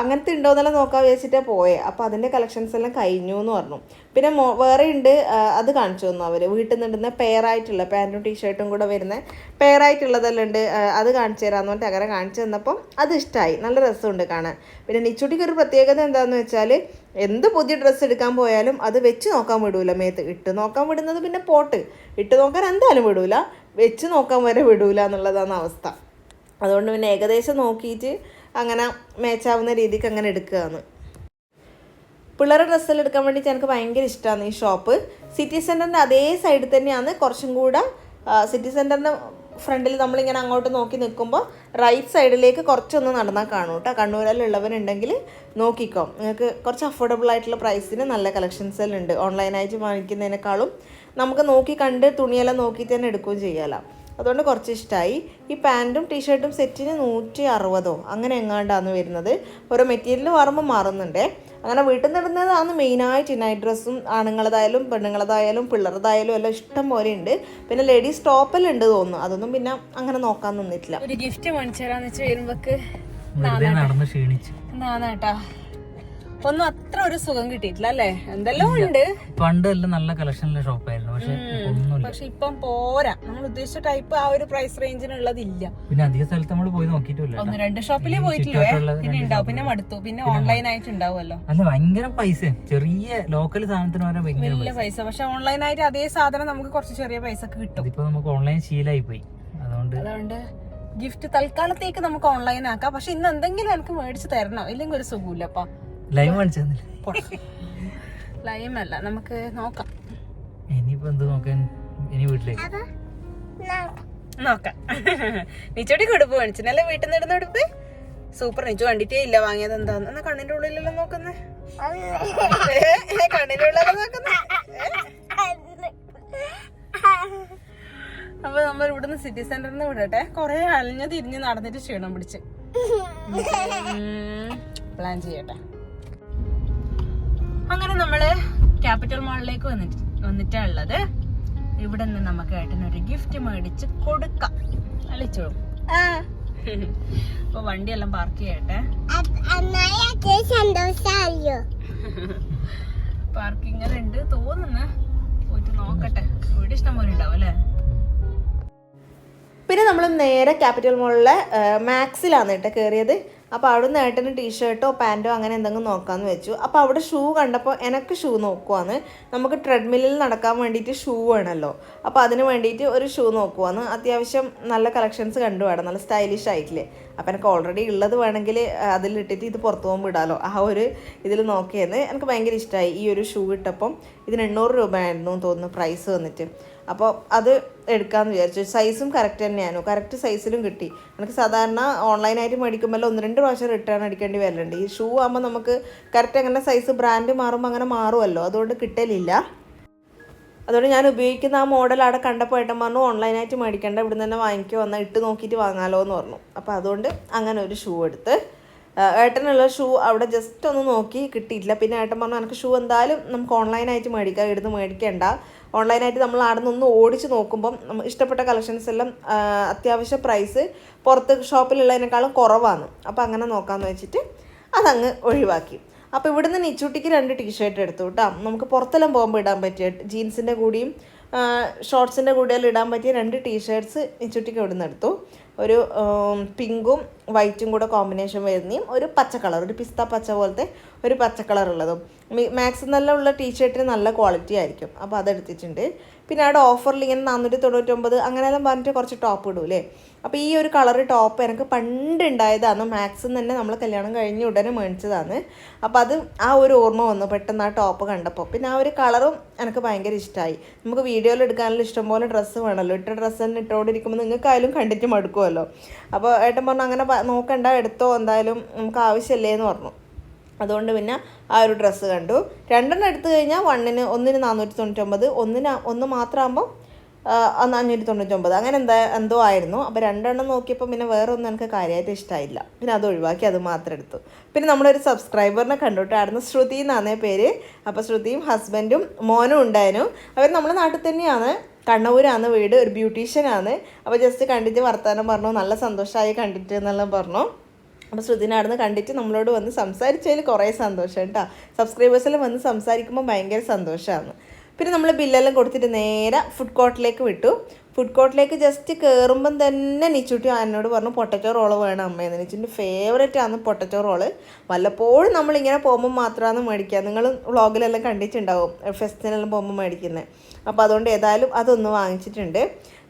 അങ്ങനത്തെ ഉണ്ടോ എന്നെല്ലാം നോക്കാൻ വിചാരിച്ചിട്ടാണ് പോയേ. അപ്പോൾ അതിന്റെ കളക്ഷൻസ് എല്ലാം കഴിഞ്ഞു എന്ന് പറഞ്ഞു. പിന്നെ മോ വേറെ ഉണ്ട് അത് കാണിച്ചു തന്നു അവർ വീട്ടിൽ നിന്ന് ഇടുന്ന പെയറായിട്ടുള്ള പാന്റും ടീഷർട്ടും കൂടെ വരുന്ന പെയറായിട്ടുള്ളതെല്ലാം ഉണ്ട്. അത് കാണിച്ചു തരാമെന്ന് പറഞ്ഞിട്ട് അങ്ങനെ കാണിച്ചു തന്നപ്പം അത് ഇഷ്ടമായി നല്ല രസമുണ്ട് കാണാൻ. പിന്നെ നിച്ചുട്ടിക്ക് ഒരു പ്രത്യേകത എന്താണെന്ന് വെച്ചാൽ എന്ത് പുതിയ ഡ്രസ്സ് എടുക്കാൻ പോയാലും അത് വെച്ച് നോക്കാൻ വിടൂല മേത്ത്. ഇട്ട് നോക്കാൻ വിടുന്നത് പിന്നെ പോട്ട്. ഇട്ട് നോക്കാൻ എന്തായാലും വിടൂല. വെച്ച് നോക്കാൻ വരെ വിടൂല എന്നുള്ളതാണ് അവസ്ഥ. അതുകൊണ്ട് പിന്നെ ഏകദേശം നോക്കിയിട്ട് അങ്ങനെ മേച്ചാവുന്ന രീതിക്ക് അങ്ങനെ എടുക്കുകയാണ്. പിള്ളേരുടെ ഡ്രസ്സെല്ലാം എടുക്കാൻ വേണ്ടിയിട്ട് എനിക്ക് ഭയങ്കര ഇഷ്ടമാണ് ഈ ഷോപ്പ് സിറ്റി സെന്ററിന്റെ അതേ സൈഡിൽ തന്നെയാണ്. കുറച്ചും കൂടെ സിറ്റി സെന്ററിന്റെ ഫ്രണ്ടിൽ നമ്മളിങ്ങനെ അങ്ങോട്ട് നോക്കി നിൽക്കുമ്പോൾ റൈറ്റ് സൈഡിലേക്ക് കുറച്ചൊന്ന് നടന്നാൽ കാണും കേട്ടോ. കണ്ണൂരിലുള്ളവരുണ്ടെങ്കിൽ നോക്കിക്കോ. നിങ്ങൾക്ക് കുറച്ച് അഫോർഡബിൾ ആയിട്ടുള്ള പ്രൈസിന് നല്ല കളക്ഷൻസ് എല്ലാം ഉണ്ട്. ഓൺലൈനായിട്ട് വാങ്ങിക്കുന്നതിനേക്കാളും നമുക്ക് നോക്കി കണ്ട് തുണിയെല്ലാം നോക്കിയിട്ട് തന്നെ എടുക്കുകയും ചെയ്യാമല്ലോ അതുകൊണ്ട് കുറച്ച് ഇഷ്ടമായി ഈ പാന്റും ടീഷർട്ടും സെറ്റിന് നൂറ്റി അറുപതോ അങ്ങനെ എങ്ങാണ്ടാണ് വരുന്നത്. ഓരോ മെറ്റീരിയൽ മാറുമ്പോൾ മാറുന്നുണ്ട്. അങ്ങനെ വീട്ടിൽ നിന്ന് ഇടുന്നതാണ് മെയിനായിട്ട് നൈറ്റ് ഡ്രസ്സും ആണുങ്ങളതായാലും പെണ്ണുങ്ങളതായാലും പിള്ളേർതായാലും എല്ലാം ഇഷ്ടം പോലെ ഉണ്ട്. പിന്നെ ലേഡീസ് ടോപ്പെല്ലാം ഉണ്ട് തോന്നുന്നു. അതൊന്നും പിന്നെ അങ്ങനെ നോക്കാൻ നിന്നിട്ടില്ല. ഒരു ഗിഫ്റ്റ് മേടിച്ചരാന്ന് വെച്ച് വരുമ്പോക്ക് വെറുതെ നടന്ന് നാനാട്ടാ. ഒന്നും അത്ര ഒരു സുഖം കിട്ടിയിട്ടില്ല അല്ലേ? എന്തെല്ലാം ഉണ്ട്. പണ്ട് എല്ലാം നല്ല കളക്ഷനിലെ ഷോപ്പായിരുന്നു പക്ഷെ ഇപ്പൊ പക്ഷെ ഇപ്പം പോരാ. നമ്മൾ ഉദ്ദേശിച്ച ടൈപ്പ് ആ ഒരു പ്രൈസ് റേഞ്ചിനുള്ളതില്ല പിന്നെ അധിക സ്ഥലത്ത് നമ്മൾ പോയി നോക്കിയിട്ടില്ല ഒന്ന് രണ്ട് ഷോപ്പിലേ പോയിട്ടില്ല. പിന്നെ ഉണ്ടാവും. പിന്നെ മടുത്തു. പിന്നെ ഓൺലൈൻ ആയിട്ട് ഉണ്ടാവുമല്ലോ അല്ല ഭയങ്കര പൈസ ചെറിയ ലോക്കൽ സാധനത്തിന് വരെ വലിയ പൈസ. പക്ഷെ ഓൺലൈൻ ആയിട്ട് അതേ സാധനം നമുക്ക് കുറച്ച് ചെറിയ പൈസ കിട്ടും. ഇപ്പൊ നമുക്ക് ഓൺലൈൻ ശീലായി പോയി. അതുകൊണ്ട് അതുകൊണ്ട് ഗിഫ്റ്റ് തൽക്കാലത്തേക്ക് നമുക്ക് ഓൺലൈൻ ആക്കാം. പക്ഷെ ഇന്ന് എന്തെങ്കിലും എനിക്ക് മേടിച്ച് തരണം? ഇല്ലെങ്കിൽ ഒരു സുഖമില്ലപ്പാ ലൈവ് മേടിച്ചു ലൈം അല്ല നമുക്ക് നോക്കാം. ഇനിയിപ്പോ എന്ത് നോക്കാൻ? ഇനി വീട്ടിലേക്ക്. നോക്കാം. നിച്ചോടി കൊടുപ്പ് മേടിച്ചല്ലേ വീട്ടിൽ നിന്ന് ഇടുന്ന ഉടുപ്പ് സൂപ്പർ നിച്ചു കണ്ടിട്ടേ ഇല്ല വാങ്ങിയത് എന്താന്ന്. എന്നാ കണ്ണിന്റെ ഉള്ളിലല്ലോ നോക്കുന്നേ? കണ്ണിന്റെ ഉള്ളിലെല്ലാം നോക്കുന്നേ? അപ്പൊ നമ്മൾ ഇവിടുന്ന് സിറ്റി സെന്ററിൽ നിന്ന് വിടട്ടെ. കൊറേ അലഞ്ഞ് തിരിഞ്ഞ് നടന്നിട്ട് ക്ഷീണം പിടിച്ച്. പ്ലാൻ *laughs* ചെയ്യട്ടെ. അങ്ങനെ നമ്മൾ ക്യാപിറ്റൽ മാളിലേക്ക് വന്നിട്ട് വന്നിട്ടാ ഉള്ളത്. ഇവിടെ നിന്ന് നമുക്ക് ഏട്ടനൊരു ഗിഫ്റ്റ് മേടിച്ച് കൊടുക്കാം. അല്ലിച്ചോ അപ്പൊ വണ്ടിയെല്ലാം പാർക്ക് ചെയ്യട്ടെ. സന്തോഷമല്ലോ പാർക്കിങ്ങിലുണ്ട് തോന്നുന്നു. പോയിട്ട് നോക്കട്ടെ. ഇവിടെ ഇഷ്ടം പോലെ ഉണ്ടാവും അല്ലേ? പിന്നെ നമ്മൾ നേരെ ക്യാപിറ്റൽ മോളിലെ മാക്സിലാണ് കേട്ടോ കയറിയത് അപ്പോൾ അവിടെ നിന്ന് ഏട്ടന് ടീഷർട്ടോ പാന്റോ അങ്ങനെ എന്തെങ്കിലും നോക്കാമെന്ന് വെച്ചു. അപ്പോൾ അവിടെ ഷൂ കണ്ടപ്പോൾ എനിക്ക് ഷൂ നോക്കുവാന്ന്. നമുക്ക് ട്രെഡ്മില്ലിൽ നടക്കാൻ വേണ്ടിയിട്ട് ഷൂ വേണമല്ലോ അപ്പോൾ അതിന് വേണ്ടിയിട്ട് ഒരു ഷൂ നോക്കുവാന്ന്. അത്യാവശ്യം നല്ല കളക്ഷൻസ് കണ്ടു വേണം നല്ല സ്റ്റൈലിഷ് ആയിട്ടില്ലേ. അപ്പോൾ എനിക്ക് ഓൾറെഡി ഉള്ളത് വേണമെങ്കിൽ അതിലിട്ടിട്ട് ഇത് പുറത്തു പോകുമ്പോൾ ഇടാമല്ലോ ആ ഒരു ഇതിൽ നോക്കിയെന്ന് എനിക്ക് ഭയങ്കര ഇഷ്ടമായി ഈ ഒരു ഷൂ ഇട്ടപ്പം ഇതിന് എണ്ണൂറ് രൂപയായിരുന്നു തോന്നുന്നു പ്രൈസ് വന്നിട്ട്. അപ്പോൾ അത് എടുക്കാമെന്ന് വിചാരിച്ചു. സൈസും കറക്റ്റ് തന്നെയാണ് കറക്റ്റ് സൈസിലും കിട്ടി. നമുക്ക് സാധാരണ ഓൺലൈനായിട്ട് മേടിക്കുമ്പോൾ ഒന്ന് രണ്ട് പ്രാവശ്യം റിട്ടേൺ അടിക്കേണ്ടി വരലുണ്ട്. ഈ ഷൂ ആകുമ്പോൾ നമുക്ക് കറക്റ്റ് അങ്ങനെ സൈസ് ബ്രാൻഡ് മാറുമ്പോൾ അങ്ങനെ മാറുമല്ലോ. അതുകൊണ്ട് കിട്ടലില്ല. അതുകൊണ്ട് ഞാൻ ഉപയോഗിക്കുന്ന ആ മോഡൽ അവിടെ കണ്ടപ്പോൾ ഏട്ടൻ പറഞ്ഞു ഓൺലൈനായിട്ട് മേടിക്കേണ്ട. ഇവിടെ തന്നെ വാങ്ങിക്കോ. വന്നാൽ ഇട്ട് നോക്കിയിട്ട് വാങ്ങാലോ എന്ന് പറഞ്ഞു. അപ്പോൾ അതുകൊണ്ട് അങ്ങനെ ഒരു ഷൂ എടുത്ത് ഏട്ടനുള്ള ഷൂ അവിടെ ജസ്റ്റ് ഒന്ന് നോക്കി കിട്ടിയിട്ടില്ല. പിന്നെ ഏട്ടൻ പറഞ്ഞു എനിക്ക് ഷൂ എന്തായാലും നമുക്ക് ഓൺലൈനായിട്ട് മേടിക്കാം. ഇവിടുന്ന് മേടിക്കേണ്ട. ഓൺലൈനായിട്ട് നമ്മൾ അവിടെ നിന്ന് ഓടിച്ച് നോക്കുമ്പം ഇഷ്ടപ്പെട്ട കളക്ഷൻസ് എല്ലാം അത്യാവശ്യം പ്രൈസ് പുറത്ത് ഷോപ്പിലുള്ളതിനേക്കാളും കുറവാണ്. അപ്പോൾ അങ്ങനെ നോക്കാമെന്ന് വെച്ചിട്ട് അതങ്ങ് ഒഴിവാക്കി. അപ്പോൾ ഇവിടുന്ന് നിച്ചൂട്ടിക്ക് രണ്ട് ടീഷർട്ട് എടുത്തു കേട്ടോ നമുക്ക് പുറത്തെല്ലാം പോകുമ്പോൾ ഇടാൻ പറ്റിയ ജീൻസിന്റെ കൂടിയും ഷോർട്സിന്റെ കൂടെ ഇടാൻ പറ്റിയ രണ്ട് ടീഷർട്ട്സ് ഇവിടെ നിന്ന് എടുത്തു. ഒരു പിങ്കും വൈറ്റും കൂടെ കോമ്പിനേഷൻ വരുന്നതും ഒരു പച്ച കളർ ഒരു പിസ്ത പച്ച പോലത്തെ ഒരു പച്ച കളർ ഉള്ളതും. മാക്സ് നല്ല ഉള്ള ടീഷർട്ടിന് നല്ല ക്വാളിറ്റി ആയിരിക്കും. അപ്പോൾ അതെടുത്തിട്ടുണ്ട്. പിന്നെ അവിടെ ഓഫറിൽ ഇങ്ങനെ നാനൂറ്റി തൊണ്ണൂറ്റൊമ്പത് അങ്ങനെയെല്ലാം പറഞ്ഞിട്ട് കുറച്ച് ടോപ്പ് ഇടൂലേ അപ്പോൾ ഈ ഒരു കളർ ടോപ്പ് എനിക്ക് പണ്ട് ഉണ്ടായതാണ് മാക്സിൽ തന്നെ നമ്മൾ കല്യാണം കഴിഞ്ഞ് ഉടനെ മേടിച്ചതാണ്. അപ്പോൾ അത് ആ ഒരു ഓർമ്മ വന്നു പെട്ടെന്ന് ആ ടോപ്പ് കണ്ടപ്പോൾ പിന്നെ ആ ഒരു കളറും എനിക്ക് ഭയങ്കര ഇഷ്ടമായി നമുക്ക് വീഡിയോയിൽ എടുക്കാനുള്ള ഇഷ്ടംപോലെ ഡ്രസ്സ് വേണമല്ലോ ഇട്ട ഡ്രസ്സ് തന്നെ ഇട്ടുകൊണ്ടിരിക്കുമ്പോൾ നിങ്ങൾക്ക് ആയാലും കണ്ടിട്ട് മടുക്കുമല്ലോ അപ്പോൾ ഏട്ടൻ പറഞ്ഞു അങ്ങനെ നോക്കണ്ട എടുത്തോ എന്തായാലും നമുക്ക് ആവശ്യമല്ലേ എന്ന് പറഞ്ഞു. അതുകൊണ്ട് പിന്നെ ആ ഒരു ഡ്രസ്സ് കണ്ടു. രണ്ടെണ്ണം എടുത്തു കഴിഞ്ഞാൽ വണ്ണിന് ഒന്നിന് നാനൂറ്റി തൊണ്ണൂറ്റൊമ്പത് ഒന്നിന് ഒന്ന് മാത്രമാകുമ്പോൾ അഞ്ഞൂറ്റി തൊണ്ണൂറ്റൊമ്പത് അങ്ങനെ എന്താ എന്തോ ആയിരുന്നു. അപ്പോൾ രണ്ടെണ്ണം നോക്കിയപ്പോൾ പിന്നെ വേറെ ഒന്നും എനിക്ക് കാര്യമായിട്ട് ഇഷ്ടമായില്ല പിന്നെ അത് ഒഴിവാക്കി അത് മാത്രം എടുത്തു. പിന്നെ നമ്മളൊരു സബ്സ്ക്രൈബറിനെ കണ്ടുട്ടോ. ശ്രുതി എന്നാണേ പേര്. അപ്പോൾ ശ്രുതിയും ഹസ്ബൻഡും മോനും ഉണ്ടായിരുന്നു. അവർ നമ്മുടെ നാട്ടിൽ തന്നെയാണ്. കണ്ണൂരാണ് വീട്. ഒരു ബ്യൂട്ടീഷ്യനാണ് അപ്പോൾ ജസ്റ്റ് കണ്ടിട്ട് വർത്തമാനം പറഞ്ഞു. നല്ല സന്തോഷമായി കണ്ടിട്ട് എന്നെല്ലാം പറഞ്ഞു. അപ്പോൾ ശ്രുതിനാടുന്ന് കണ്ടിട്ട് നമ്മളോട് വന്ന് സംസാരിച്ചതിൽ കുറേ സന്തോഷം കേട്ടോ. സബ്സ്ക്രൈബേഴ്സെല്ലാം വന്ന് സംസാരിക്കുമ്പോൾ ഭയങ്കര സന്തോഷമാണ് പിന്നെ നമ്മൾ ബില്ലെല്ലാം കൊടുത്തിട്ട് നേരെ ഫുഡ് കോർട്ടിലേക്ക് വിട്ടു. ഫുഡ് കോർട്ടിലേക്ക് ജസ്റ്റ് കയറുമ്പം തന്നെ നിച്ചുട്ടി എന്നോട് പറഞ്ഞു പൊട്ടറ്റോ റോൾ വേണം അമ്മയെന്ന് നിച്ചിന്റെ ഫേവറേറ്റ് ആണ് പൊട്ടറ്റോ റോൾ. വല്ലപ്പോഴും നമ്മളിങ്ങനെ പോകുമ്പോൾ മാത്രമാണ് മേടിക്കുക. നിങ്ങൾ വ്ളോഗിലെല്ലാം കണ്ടിട്ടുണ്ടാവും ഫെസ്റ്റിനെല്ലാം പോകുമ്പോൾ മേടിക്കുന്നത് അപ്പോൾ അതുകൊണ്ട് ഏതായാലും അതൊന്ന് വാങ്ങിച്ചിട്ടുണ്ട്.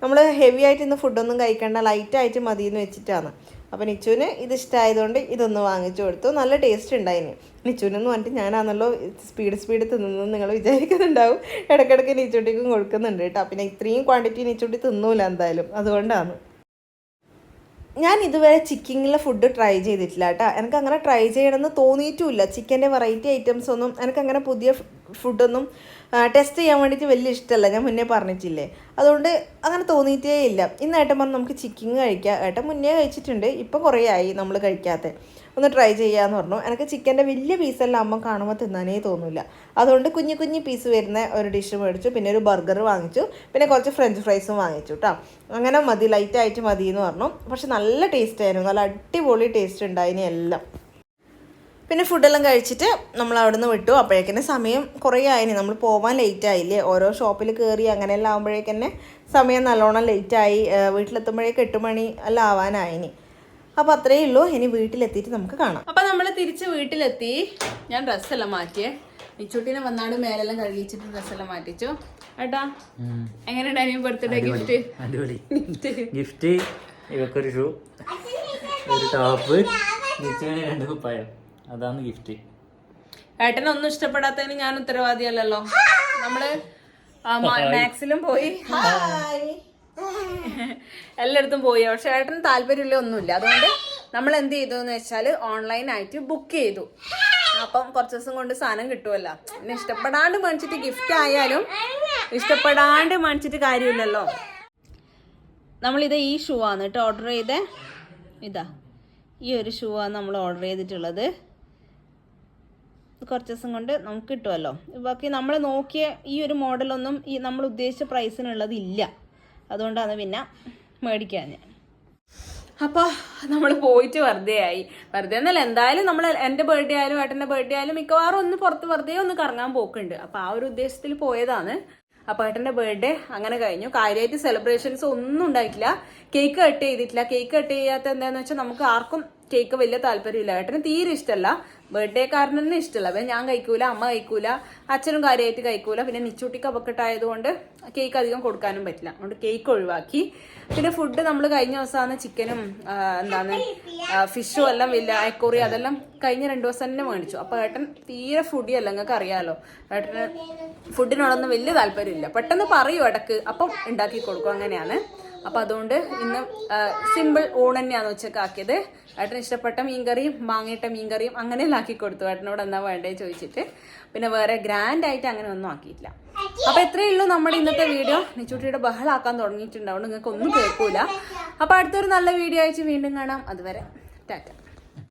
നമ്മൾ ഹെവി ആയിട്ട് ഇന്ന് ഫുഡൊന്നും കഴിക്കേണ്ട ലൈറ്റായിട്ട് മതി എന്ന് വെച്ചിട്ടാണ്. അപ്പം നിച്ചുവിന് ഇത് ഇഷ്ടമായതുകൊണ്ട് ഇതൊന്ന് വാങ്ങിച്ചു കൊടുത്തു. നല്ല ടേസ്റ്റ് ഉണ്ടായിന്. നിച്ചുവിനെന്ന് പറഞ്ഞിട്ട് ഞാനാണല്ലോ സ്പീഡ് സ്പീഡ് തിന്നുന്നത് നിങ്ങൾ വിചാരിക്കുന്നുണ്ടാവും. ഇടയ്ക്കിടയ്ക്ക് നിച്ചുട്ടിക്കും കൊടുക്കുന്നുണ്ട് കേട്ടോ. പിന്നെ ഇത്രയും ക്വാണ്ടിറ്റി നിച്ചുട്ടി തിന്നൂല എന്തായാലും. അതുകൊണ്ടാണ്. ഞാൻ ഇതുവരെ ചിക്കിങ്ങിലെ ഫുഡ് ട്രൈ ചെയ്തിട്ടില്ല കേട്ടോ. എനിക്ക് അങ്ങനെ ട്രൈ ചെയ്യണമെന്ന് തോന്നിയിട്ടുമില്ല. ചിക്കന്റെ വെറൈറ്റി ഐറ്റംസ് ഒന്നും എനിക്ക് അങ്ങനെ പുതിയ ഫുഡൊന്നും ടെസ്റ്റ് ചെയ്യാൻ വേണ്ടിയിട്ട് വലിയ ഇഷ്ടമല്ല. ഞാൻ മുന്നേ പറഞ്ഞിട്ടില്ലേ. അതുകൊണ്ട് അങ്ങനെ തോന്നിയിട്ടേ ഇല്ല. ഇന്ന് ഏട്ടൻ പറഞ്ഞു നമുക്ക് ചിക്കിങ് കഴിക്കാം. ഏട്ടൻ മുന്നേ കഴിച്ചിട്ടുണ്ട്. ഇപ്പം കുറേ ആയി നമ്മൾ കഴിക്കാത്ത. ഒന്ന് ട്രൈ ചെയ്യാന്ന് പറഞ്ഞു. എനിക്ക് ചിക്കന്റെ വലിയ പീസെല്ലാം അമ്മ കാണുമ്പോൾ തിന്നാനേ തോന്നില്ല അതുകൊണ്ട് കുഞ്ഞു കുഞ്ഞു പീസ് വരുന്ന ഒരു ഡിഷ് മേടിച്ചു. പിന്നെ ഒരു ബർഗർ വാങ്ങിച്ചു. പിന്നെ കുറച്ച് ഫ്രഞ്ച് ഫ്രൈസും വാങ്ങിച്ചു കേട്ടോ അങ്ങനെ മതി ലൈറ്റായിട്ട് മതി എന്ന് പറഞ്ഞു. പക്ഷെ നല്ല ടേസ്റ്റ് ആയിരുന്നു. നല്ല അടിപൊളി ടേസ്റ്റ് ഉണ്ടായിന് എല്ലാം. പിന്നെ ഫുഡെല്ലാം കഴിച്ചിട്ട് നമ്മൾ അവിടെ നിന്ന് വിട്ടു. അപ്പോഴേക്കന്നെ സമയം കുറേ ആയിന്. നമ്മൾ പോകാൻ ലേറ്റ് ആയില്ലേ? ഓരോ ഷോപ്പിൽ കയറി അങ്ങനെയെല്ലാം ആകുമ്പോഴേക്കന്നെ സമയം നല്ലോണം ലേറ്റായി വീട്ടിലെത്തുമ്പോഴേക്ക് എട്ട് മണി എല്ലാം ആവാനായിനി. അപ്പോൾ അത്രയേ ഉള്ളൂ. ഇനി വീട്ടിലെത്തിയിട്ട് നമുക്ക് കാണാം. അപ്പൊ നമ്മൾ തിരിച്ച് വീട്ടിലെത്തി. ഞാൻ ഡ്രസ്സെല്ലാം മാറ്റിയേ. ഇച്ചുട്ടിനെ വന്നാണ് മേലെല്ലാം കഴുകിച്ചിട്ട് ഡ്രസ്സെല്ലാം മാറ്റിച്ചു. ഏട്ടാ എങ്ങനെയുണ്ടായിരുന്നു ബർത്ത്ഡേ ഗിഫ്റ്റ് അടിപൊളി ഗിഫ്റ്റ് ഇവക്കൊരു ഷൂ ഒരു ടോപ്പ് രണ്ട് കുപ്പായം. അതാണ് ഗിഫ്റ്റ് ഏട്ടനെ ഒന്നും ഇഷ്ടപ്പെടാത്തതിന് ഞാൻ ഉത്തരവാദിയല്ലല്ലോ. നമ്മൾ മാക്സിലും പോയി. *laughs* എല്ലായിടത്തും പോയി. പക്ഷെ ഏട്ടന് താല്പര്യമില്ല ഒന്നുമില്ല. അതുകൊണ്ട് നമ്മൾ എന്ത് ചെയ്തു എന്ന് വെച്ചാൽ ഓൺലൈനായിട്ട് ബുക്ക് ചെയ്തു. അപ്പം കുറച്ച് ദിവസം കൊണ്ട് സാധനം കിട്ടുമല്ലോ പിന്നെ ഇഷ്ടപ്പെടാണ്ട് മേടിച്ചിട്ട് ഗിഫ്റ്റ് ആയാലും ഇഷ്ടപ്പെടാണ്ട് മേടിച്ചിട്ട് കാര്യമില്ലല്ലോ. നമ്മളിത് ഈ ഷൂ ആണ് കേട്ടോ ഓർഡർ ചെയ്തേ. ഇതാ. ഈ ഒരു ഷൂ ആണ് നമ്മൾ ഓർഡർ ചെയ്തിട്ടുള്ളത്. കുറച്ച് ദിവസം കൊണ്ട് നമുക്ക് കിട്ടുമല്ലോ ബാക്കി നമ്മൾ നോക്കിയ ഈ ഒരു മോഡലൊന്നും ഈ നമ്മൾ ഉദ്ദേശിച്ച പ്രൈസിനുള്ളത് ഇല്ല അതുകൊണ്ടാണ് പിന്നെ മേടിക്കാൻ ഞാൻ. അപ്പോൾ നമ്മൾ പോയിട്ട് വെറുതെ ആയി. വെറുതെ എന്നല്ല എന്തായാലും നമ്മൾ എന്റെ ബർത്ത്ഡേ ആയാലും ഏട്ടന്റെ ബർത്ത്ഡേ ആയാലും മിക്കവാറും ഒന്ന് പുറത്ത് വെറുതെ ഒന്ന് കറങ്ങാൻ പോക്കുണ്ട്. അപ്പോൾ ആ ഒരു ഉദ്ദേശത്തിൽ പോയതാണ്. അപ്പോൾ ഏട്ടന്റെ ബർത്ത്ഡേ അങ്ങനെ കഴിഞ്ഞു. കാര്യമായിട്ട് സെലിബ്രേഷൻസ് ഒന്നും ഉണ്ടായിട്ടില്ല. കേക്ക് കട്ട് ചെയ്തിട്ടില്ല. കേക്ക് കട്ട് ചെയ്യാത്ത എന്താണെന്ന് വെച്ചാൽ നമുക്ക് ആർക്കും കേക്ക് വലിയ താല്പര്യമില്ല. ഏട്ടന് തീരെ ഇഷ്ടമല്ല ബർത്ത്ഡേ കാരനെ ഇഷ്ടമല്ല അപ്പം ഞാൻ കഴിക്കൂല അമ്മ കഴിക്കൂല അച്ഛനും കാര്യമായിട്ട് കഴിക്കൂല. പിന്നെ നിച്ചൂട്ടിക്ക് അപക്കെട്ടായതുകൊണ്ട് കേക്ക് അധികം കൊടുക്കാനും പറ്റില്ല. അതുകൊണ്ട് കേക്ക് ഒഴിവാക്കി. പിന്നെ ഫുഡ് നമ്മൾ കഴിഞ്ഞ ദിവസമാണ് ചിക്കനും എന്താണ് ഫിഷും എല്ലാം വലിയ അയക്കോറി അതെല്ലാം കഴിഞ്ഞ രണ്ടു ദിവസം തന്നെ മേടിച്ചു. അപ്പോൾ ഏട്ടൻ തീരെ ഫുഡി അല്ല. നിങ്ങൾക്ക് അറിയാലോ. ഏട്ടന് ഫുഡിനോടൊന്നും വലിയ താല്പര്യമില്ല. പെട്ടെന്ന് പറയൂ ഇടയ്ക്ക്. അപ്പം ഉണ്ടാക്കി കൊടുക്കും. അങ്ങനെയാണ്. അപ്പം അതുകൊണ്ട് ഇന്ന് സിമ്പിൾ ഊണ് തന്നെയാണ് ഉച്ചയ്ക്ക് ആക്കിയത്. ഏട്ടന് ഇഷ്ടപ്പെട്ട മീൻകറിയും മാങ്ങയിട്ട മീൻകറിയും അങ്ങനെയെല്ലാം ആക്കി കൊടുത്തു. ഏട്ടനോട് എന്താ വേണ്ടേ ചോദിച്ചിട്ട്. പിന്നെ വേറെ ഗ്രാൻഡ് ആയിട്ട് അങ്ങനെ ഒന്നും ആക്കിയിട്ടില്ല. അപ്പൊ എത്രയേ ഉള്ളൂ നമ്മുടെ ഇന്നത്തെ വീഡിയോ. നിച്ചൂട്ടിയുടെ ബഹളാക്കാൻ തുടങ്ങിയിട്ടുണ്ടാവും നിങ്ങൾക്ക് ഒന്നും കേൾക്കൂല. അപ്പൊ അടുത്തൊരു നല്ല വീഡിയോ അയച്ച് വീണ്ടും കാണാം. അതുവരെ ടാറ്റ.